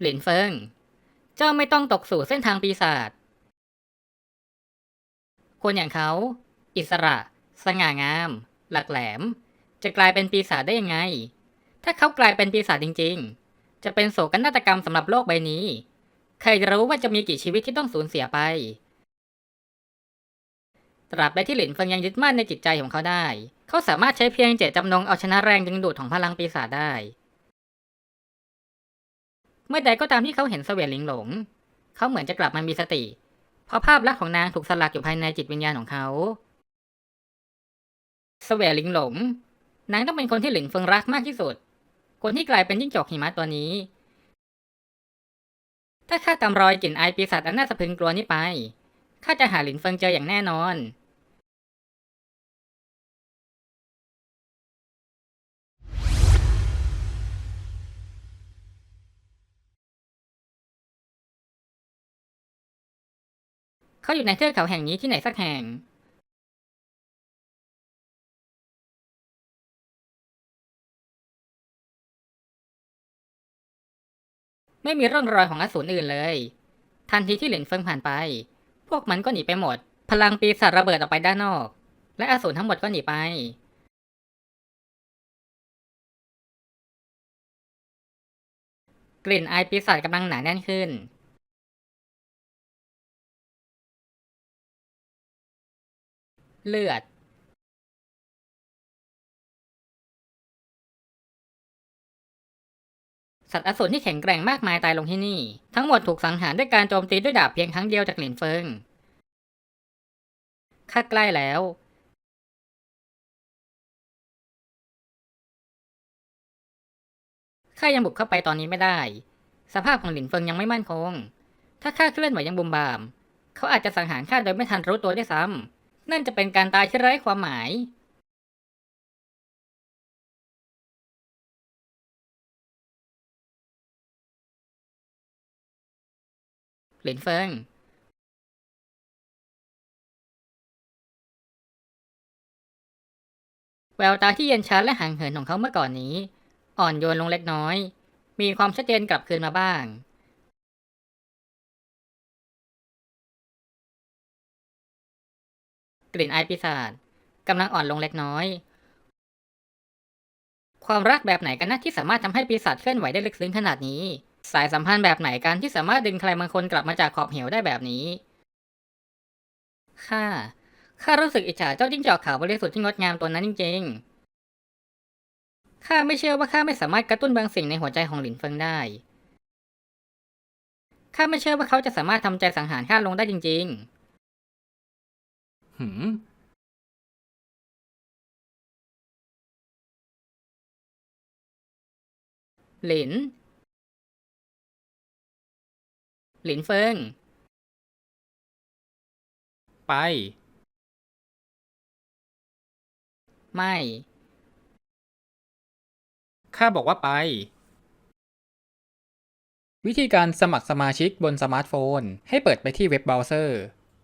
หลินเฟิง เจ้าไม่ต้องตกสู่เส้นทางปีศาจ คนอย่างเขา อิสระ สง่างาม หลักแหลม จะกลายเป็นปีศาจได้ยังไง ถ้าเขากลายเป็นปีศาจจริง ๆ จะเป็นโศกนาฏกรรมสำหรับโลกใบนี้ ใครจะรู้ว่าจะมีกี่ชีวิตที่ต้องสูญเสียไป ตราบใดที่หลินเฟิงยังยึดมั่นในจิตใจของเขาได้ เขาสามารถใช้เพียงเจตจำนงเอาชนะแรงดึงดูดของพลังปีศาจได้ เมื่อใดก็ตามที่เขาเห็นเสวียนหลิงหลง เขาเหมือนจะกลับมามีสติ เพราะภาพลักษณ์ของนางถูกสลักอยู่ภายในจิตวิญญาณของเขา เสวียนหลิงหลง นางต้องเป็นคนที่หลินเฟิงรักมากที่สุด คนที่กลายเป็นจิ้งจอกหิมะตัวนี้ ถ้าข้าตำรอยกลิ่นไอายปีศาจอันน่าสะพรึงกลัวนี้ไป ข้าจะหาหลินเฟิงเจออย่างแน่นอน เขาอยู่ในเทือกเขาแห่งนี้ที่ไหนสักแห่ง ไม่มีร่องรอยของอสูรอื่นเลย ทันทีที่เหลินเฟิงผ่านไป พวกมันก็หนีไปหมด พลังปีศาจระเบิดออกไปด้านนอก และอสูรทั้งหมดก็หนีไปกลิ่นอายปีศาจกำลังหนาแน่นขึ้น เลือดสัตว์อสูรที่แข็งแกร่งมากมายตายลงที่นี่ ทั้งหมดถูกสังหารด้วยการโจมตีด้วยดาบเพียงครั้งเดียวจากหลินเฟิง ข้าใกล้แล้ว ข้ายังบุกเข้าไปตอนนี้ไม่ได้ สภาพของหลินเฟิงยังไม่มั่นคง ถ้าข้าเคลื่อนไหวยังบุมบาม เขาอาจจะสังหารข้าโดยไม่ทันรู้ตัวได้ซ้ำ นั่นจะเป็นการตายที่ไร้ความหมาย หลินเฟิง แววตาที่เย็นชาและห่างเหินของเขาเมื่อก่อนนี้ อ่อนโยนลงเล็กน้อย มีความชัดเจนกลับคืนมาบ้าง กลิ่นอายปีศาจกำลังอ่อนลงเล็กน้อย ความรักแบบไหนกันนะที่สามารถทำให้ปีศาจเคลื่อนไหวได้ลึกซึ้งขนาดนี้ สายสัมพันธ์แบบไหนกันที่สามารถดึงใครบางคนกลับมาจากขอบเหวได้แบบนี้ข้าข้ารู้สึกอิจฉาเจ้าจิ้งจอกขาวบริสุทธิ์ที่งดงามตัวนั้นจริงๆข้าไม่เชื่อว่าข้าไม่สามารถกระตุ้นบางสิ่งในหัวใจของหลินเฟิงได้ข้าไม่เชื่อว่าเขาจะสามารถทำใจสังหารข้าลงได้จริง ๆ หืมๆหลิน หลินเฟิง ไป ไม่ ข้าบอกว่าไป วิธีการสมัครสมาชิกบนสมาร์ทโฟน ให้เปิดไปที่เว็บเบราว์เซอร์